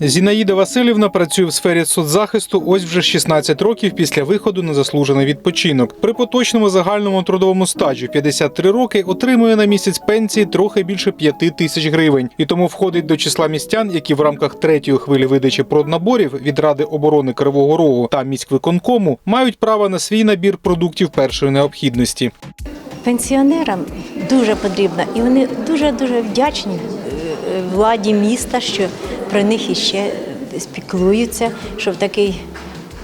Зінаїда Васильівна працює в сфері соцзахисту ось вже 16 років після виходу на заслужений відпочинок. При поточному загальному трудовому стажі 53 роки отримує на місяць пенсії трохи більше 5 тисяч гривень, і тому входить до числа містян, які в рамках третьої хвилі видачі проднаборів від Ради оборони Кривого Рогу та міськвиконкому мають право на свій набір продуктів першої необхідності. Пенсіонерам дуже потрібно, і вони дуже дуже вдячні владі міста, що про них іще спіклуються, що в такий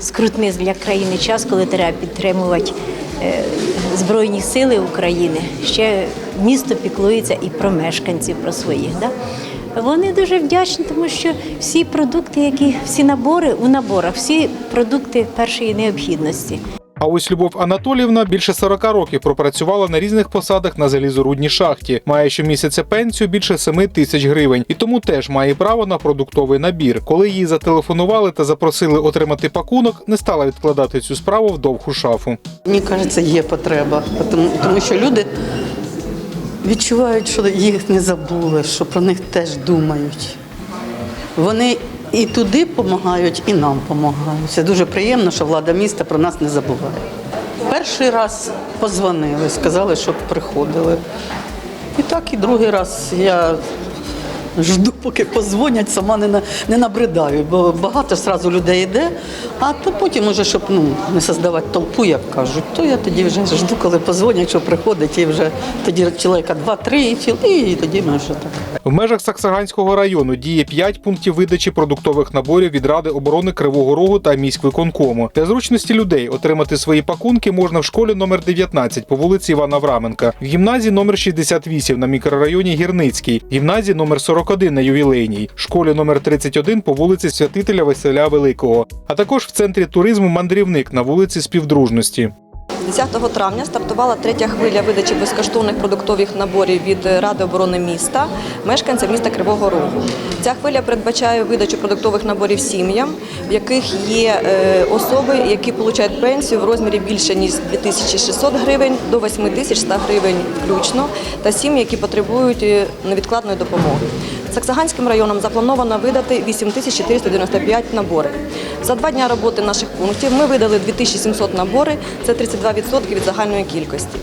скрутний для країни час, коли треба підтримувати е, Збройні сили України, ще місто піклується і про мешканців, про своїх. Да? Вони дуже вдячні, тому що всі продукти, які всі набори у наборах, всі продукти першої необхідності. А ось Любов Анатоліївна більше 40 років пропрацювала на різних посадах на залізорудній шахті, має щомісяця пенсію більше 7 тисяч гривень, і тому теж має право на продуктовий набір. Коли їй зателефонували та запросили отримати пакунок, не стала відкладати цю справу в довгу шафу. Мені кажеться, є потреба, тому що люди відчувають, що їх не забули, що про них теж думають. Вони і туди допомагають, і нам допомагають. Це дуже приємно, що влада міста про нас не забуває. Перший раз позвонили, сказали, щоб приходили. І так, і другий раз я жду, поки позвонять, сама не, на, не набридаю, бо багато одразу людей йде, а то потім уже, щоб ну, не создавати толпу, як кажуть, то я тоді вже жду, коли позвонять, що приходить, і вже тоді чоловіка два-три, і, тоді ми вже так. В межах Саксаганського району діє 5 пунктів видачі продуктових наборів від Ради оборони Кривого Рогу та міськвиконкому. Для зручності людей отримати свої пакунки можна в школі номер 19 по вулиці Івана Враменка, в гімназії номер 68 на мікрорайоні Гірницький, гімназії номер 41 на ювілейній, школі номер 31 по вулиці Святителя Василя Великого, а також в центрі туризму Мандрівник на вулиці Співдружності. 10 травня стартувала третя хвиля видачі безкоштовних продуктових наборів від Ради оборони міста мешканцям міста Кривого Рогу. Ця хвиля передбачає видачу продуктових наборів сім'ям, в яких є е, особи, які отримують пенсію в розмірі більше ніж 2600 гривень до 8100 гривень включно, та сім'ї, які потребують е, невідкладної допомоги. Саксаганським районом заплановано видати 8495 наборів. За два дня роботи наших пунктів ми видали 2700 набори, це 32% від загальної кількості.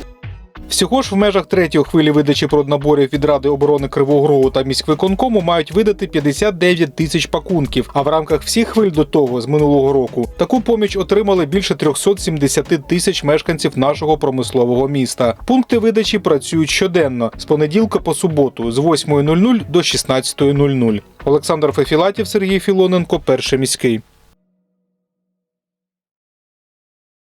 Всього ж в межах третьої хвилі видачі проднаборів від Ради оборони Кривого Рогу та міськвиконкому мають видати 59 тисяч пакунків. А в рамках всіх хвиль до того з минулого року таку поміч отримали більше 370 тисяч мешканців нашого промислового міста. Пункти видачі працюють щоденно з понеділка по суботу з 8.00 до 16.00. Олександр Фефілатів, Сергій Філоненко, перший міський.